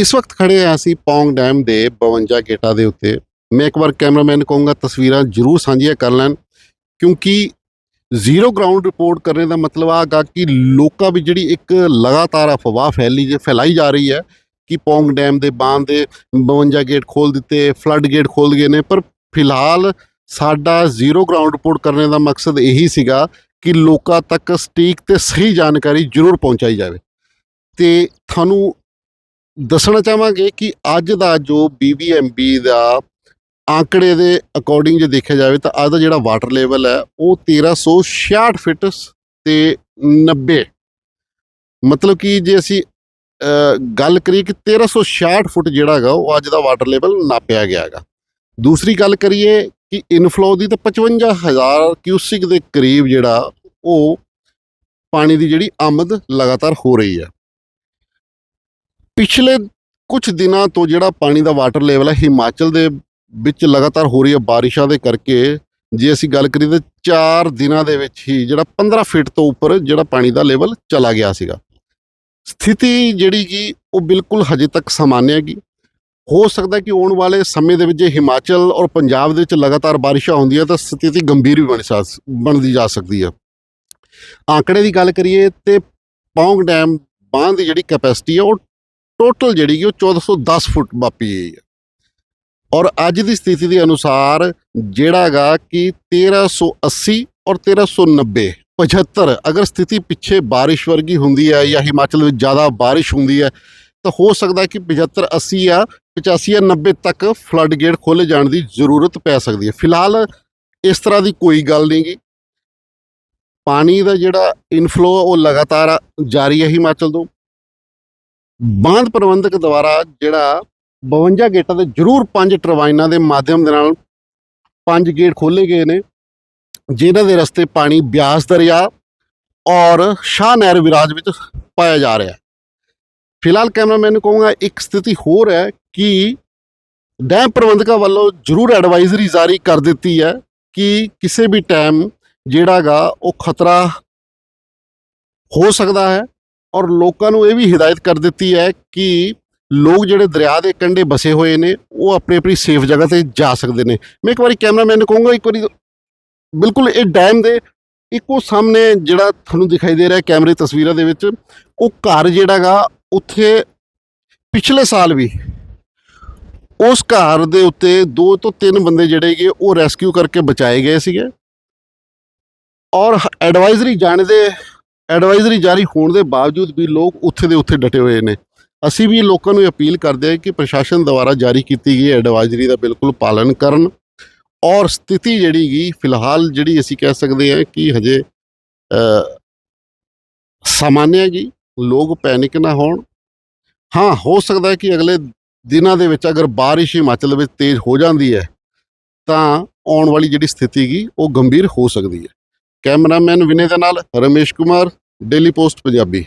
ਇਸ ਵਕਤ ਖੜੇ ਹਾਂ ਅਸੀਂ ਪੌਂਗ ਡੈਮ ਦੇ 52 ਗੇਟਾਂ ਦੇ ਉੱਤੇ। ਮੈਂ ਇੱਕ ਵਾਰ ਕੈਮਰਾਮੈਨ ਕਹੂੰਗਾ, ਤਸਵੀਰਾਂ ਜ਼ਰੂਰ ਸਾਂਝੀਆਂ ਕਰ ਲੈਣ, ਕਿਉਂਕਿ ਜ਼ੀਰੋ ਗਰਾਊਂਡ ਰਿਪੋਰਟ ਕਰਨ ਦਾ ਮਤਲਬ ਆਗਾ ਕਿ ਲੋਕਾਂ ਵਿੱਚ ਜਿਹੜੀ ਇੱਕ ਲਗਾਤਾਰ ਅਫਵਾਹ ਫੈਲੀ ਜੇ, ਫੈਲਾਈ ਜਾ ਰਹੀ ਹੈ ਕਿ ਪੌਂਗ ਡੈਮ ਦੇ ਬਾਂਧ ਦੇ 52 ਗੇਟ ਖੋਲ ਦਿੱਤੇ, ਫਲੱਡ ਗੇਟ ਖੋਲ ਗਏ ਨੇ, ਪਰ ਫਿਲਹਾਲ ਸਾਡਾ ਜ਼ੀਰੋ ਗਰਾਊਂਡ ਰਿਪੋਰਟ ਕਰਨ ਦਾ ਮਕਸਦ ਇਹੀ ਸੀਗਾ ਕਿ ਲੋਕਾਂ ਤੱਕ ਸਟੀਕ ਤੇ ਸਹੀ ਜਾਣਕਾਰੀ ਜ਼ਰੂਰ ਪਹੁੰਚਾਈ ਜਾਵੇ। ਤੇ ਤੁਹਾਨੂੰ ਦੱਸਣਾ ਚਾਹਾਂਗੇ ਕਿ ਅੱਜ ਦਾ ਜੋ BBMB ਦਾ ਆંકੜੇ ਦੇ ਅਕੋਰਡਿੰਗ ਜੇ ਦੇਖਿਆ ਜਾਵੇ ਤਾਂ ਅੱਜ ਦਾ ਜਿਹੜਾ ਵਾਟਰ ਲੈਵਲ ਹੈ ਉਹ 1366 ਫਿਟ ਤੇ 90 ਮਤਲਬ ਕਿ ਜੇ ਅਸੀਂ ਗੱਲ ਕਰੀਏ ਕਿ 1366 ਫੁੱਟ ਜਿਹੜਾ ਹੈਗਾ ਉਹ ਅੱਜ ਦਾ ਵਾਟਰ ਲੈਵਲ ਨਾਪਿਆ ਗਿਆ ਹੈਗਾ। ਦੂਸਰੀ ਗੱਲ ਕਰੀਏ ਕਿ ਇਨਫਲੋ ਦੀ ਤਾਂ 55000 ਕਿਊਸਿਕ ਦੇ ਕਰੀਬ ਜਿਹੜਾ ਉਹ ਪਾਣੀ ਦੀ ਜਿਹੜੀ ਆਮਦ ਲਗਾਤਾਰ ਹੋ ਰਹੀ ਹੈ। ਪਿਛਲੇ ਕੁਝ ਦਿਨਾਂ ਤੋਂ ਜਿਹੜਾ ਪਾਣੀ ਦਾ ਵਾਟਰ ਲੈਵਲ ਹੈ, ਹਿਮਾਚਲ ਦੇ ਵਿੱਚ ਲਗਾਤਾਰ ਹੋ ਰਹੀ ਹੈ ਬਾਰਿਸ਼ਾਂ ਦੇ ਕਰਕੇ, ਜੇ ਅਸੀਂ ਗੱਲ ਕਰੀਏ ਤਾਂ 4 ਦਿਨਾਂ ਦੇ ਵਿੱਚ ਹੀ ਜਿਹੜਾ 15 ਫੀਟ ਤੋਂ ਉੱਪਰ ਜਿਹੜਾ ਪਾਣੀ ਦਾ ਲੈਵਲ ਚਲਾ ਗਿਆ ਸੀਗਾ। ਸਥਿਤੀ ਜਿਹੜੀ ਕਿ ਉਹ ਬਿਲਕੁਲ ਹਜੇ ਤੱਕ ਸਾਮਾਨਿਆ ਹੈਗੀ। ਹੋ ਸਕਦਾ ਕਿ ਆਉਣ ਵਾਲੇ ਸਮੇਂ ਦੇ ਵਿੱਚ ਜੇ ਹਿਮਾਚਲ ਔਰ ਪੰਜਾਬ ਦੇ ਵਿੱਚ ਲਗਾਤਾਰ ਬਾਰਿਸ਼ਾਂ ਹੁੰਦੀਆਂ ਤਾਂ ਸਥਿਤੀ ਗੰਭੀਰ ਵੀ ਬਣ ਸਕ, ਬਣਦੀ ਜਾ ਸਕਦੀ ਹੈ। ਆંકੜੇ ਦੀ ਗੱਲ ਕਰੀਏ ਤੇ ਪੌਂਗ ਡੈਮ, ਬਾਂਹ ਦੀ ਜਿਹੜੀ ਕੈਪੈਸਿਟੀ ਹੈ ਉਹ ਟੋਟਲ ਜਿਹੜੀ ਕਿ ਉਹ 1410 ਫੁੱਟ ਮਾਪੀ ਗਈ ਹੈ ਔਰ ਅੱਜ ਦੀ ਸਥਿਤੀ ਦੇ ਅਨੁਸਾਰ ਜਿਹੜਾ ਹੈਗਾ ਕਿ 1380 ਔਰ 1390 75 ਅਗਰ ਸਥਿਤੀ ਪਿੱਛੇ ਬਾਰਿਸ਼ ਵਰਗੀ ਹੁੰਦੀ ਹੈ ਜਾਂ ਹਿਮਾਚਲ ਵਿੱਚ ਜ਼ਿਆਦਾ ਬਾਰਿਸ਼ ਹੁੰਦੀ ਹੈ, ਤਾਂ ਹੋ ਸਕਦਾ ਕਿ 75 80 ਜਾਂ 85 ਜਾਂ 90 ਤੱਕ ਫਲੱਡ ਗੇਟ ਖੋਲੇ ਜਾਣ ਦੀ ਜ਼ਰੂਰਤ ਪੈ ਸਕਦੀ ਹੈ। ਫਿਲਹਾਲ ਇਸ ਤਰ੍ਹਾਂ ਦੀ ਕੋਈ ਗੱਲ ਨਹੀਂ ਗੀ ਪਾਣੀ ਦਾ ਜਿਹੜਾ ਇਨਫਲੋ ਉਹ ਲਗਾਤਾਰ ਜਾਰੀ ਹੈ ਹਿਮਾਚਲ ਤੋਂ। ਬਾਂਧ ਪ੍ਰਬੰਧਕ ਦੁਆਰਾ ਜਿਹੜਾ 52 ਗੇਟਾਂ ਦੇ ਜ਼ਰੂਰ ਪੰਜ ਟਰਬਾਈਨਾਂ ਦੇ ਮਾਧਿਅਮ ਦੇ ਨਾਲ ਪੰਜ ਗੇਟ ਖੋਲੇ ਗਏ ਨੇ, ਜਿਨ੍ਹਾਂ ਦੇ ਰਸਤੇ ਪਾਣੀ ਬਿਆਸ ਦਰਿਆ ਔਰ ਸ਼ਾਹ ਨਹਿਰ ਵਿਰਾਜ ਵਿੱਚ ਪਾਇਆ ਜਾ ਰਿਹਾ ਹੈ। ਫਿਲਹਾਲ ਕੈਮਰਾਮੈਨ ਨੂੰ ਕਹੂੰਗਾ ਇੱਕ ਸਥਿਤੀ ਹੋਰ ਹੈ ਕਿ ਡੈਮ ਪ੍ਰਬੰਧਕਾਂ ਵੱਲੋਂ ਜ਼ਰੂਰ ਐਡਵਾਈਜ਼ਰੀ ਜਾਰੀ ਕਰ ਦਿੱਤੀ ਹੈ ਕਿ ਕਿਸੇ ਵੀ ਟਾਈਮ ਜਿਹੜਾਗਾ ਉਹ ਖਤਰਾ ਹੋ ਸਕਦਾ ਹੈ ਔਰ ਲੋਕਾਂ ਨੂੰ ਇਹ ਵੀ ਹਦਾਇਤ ਕਰ ਦਿੱਤੀ ਹੈ ਕਿ ਲੋਕ ਜਿਹੜੇ ਦਰਿਆ ਦੇ ਕੰਢੇ ਬਸੇ ਹੋਏ ਨੇ, ਉਹ ਆਪਣੀ ਆਪਣੀ ਸੇਫ ਜਗ੍ਹਾ ਤੇ ਜਾ ਸਕਦੇ ਨੇ। ਮੈਂ ਇੱਕ ਵਾਰੀ ਕੈਮਰਾਮੈਨ ਨੂੰ ਕਹੂੰਗਾ, ਇੱਕ ਵਾਰੀ ਬਿਲਕੁਲ ਇਹ ਡੈਮ ਦੇ ਇੱਕੋ ਸਾਹਮਣੇ ਜਿਹੜਾ ਤੁਹਾਨੂੰ ਦਿਖਾਈ ਦੇ ਰਿਹਾ ਕੈਮਰੇ ਤਸਵੀਰਾਂ ਦੇ ਵਿੱਚ, ਉਹ ਘਰ ਜਿਹੜਾਗਾ ਉੱਥੇ ਪਿਛਲੇ ਸਾਲ ਵੀ ਉਸ ਘਰ ਦੇ ਉੱਤੇ ਦੋ ਤੋਂ ਤਿੰਨ ਬੰਦੇ ਜਿਹੜੇ ਹੈਗੇ, ਉਹ ਰੈਸਕਿਊ ਕਰਕੇ ਬਚਾਏ ਗਏ ਸੀਗੇ। ਔਰ ਐਡਵਾਈਜ਼ਰੀ ਜਾਣ ਦੇ ਐਡਵਾਈਜ਼ਰੀ ਜਾਰੀ ਹੋਣ ਦੇ ਬਾਵਜੂਦ ਵੀ ਲੋਕ ਉੱਥੇ ਦੇ ਉੱਥੇ ਡਟੇ ਹੋਏ ਨੇ। ਅਸੀਂ ਵੀ ਲੋਕਾਂ ਨੂੰ ਅਪੀਲ ਕਰਦੇ ਹਾਂ ਕਿ ਪ੍ਰਸ਼ਾਸਨ ਦੁਆਰਾ ਜਾਰੀ ਕੀਤੀ ਗਈ ਐਡਵਾਈਜ਼ਰੀ ਦਾ ਬਿਲਕੁਲ ਪਾਲਣ ਕਰਨ ਔਰ ਸਥਿਤੀ ਜਿਹੜੀ ਗੀ, ਫਿਲਹਾਲ ਜਿਹੜੀ ਅਸੀਂ ਕਹਿ ਸਕਦੇ ਹਾਂ ਕਿ ਹਜੇ ਸਾਮਾਨਿਆ ਜੀ, ਲੋਕ ਪੈਨਿਕ ਨਾ ਹੋਣ। ਹਾਂ, ਹੋ ਸਕਦਾ ਹੈ ਕਿ ਅਗਲੇ ਦਿਨਾਂ ਦੇ ਵਿੱਚ ਅਗਰ ਬਾਰਿਸ਼ ਹਿਮਾਚਲ ਵਿੱਚ ਤੇਜ਼ ਹੋ ਜਾਂਦੀ ਹੈ, ਤਾਂ ਆਉਣ ਵਾਲੀ ਜਿਹੜੀ ਸਥਿਤੀ ਗੀ, ਉਹ ਗੰਭੀਰ ਹੋ ਸਕਦੀ ਹੈ। ਕੈਮਰਾਮੈਨ ਵਿਨੇ ਦੇ ਨਾਲ ਰਮੇਸ਼ ਕੁਮਾਰ ਡੇਲੀ ਪੋਸਟ ਪੰਜਾਬੀ।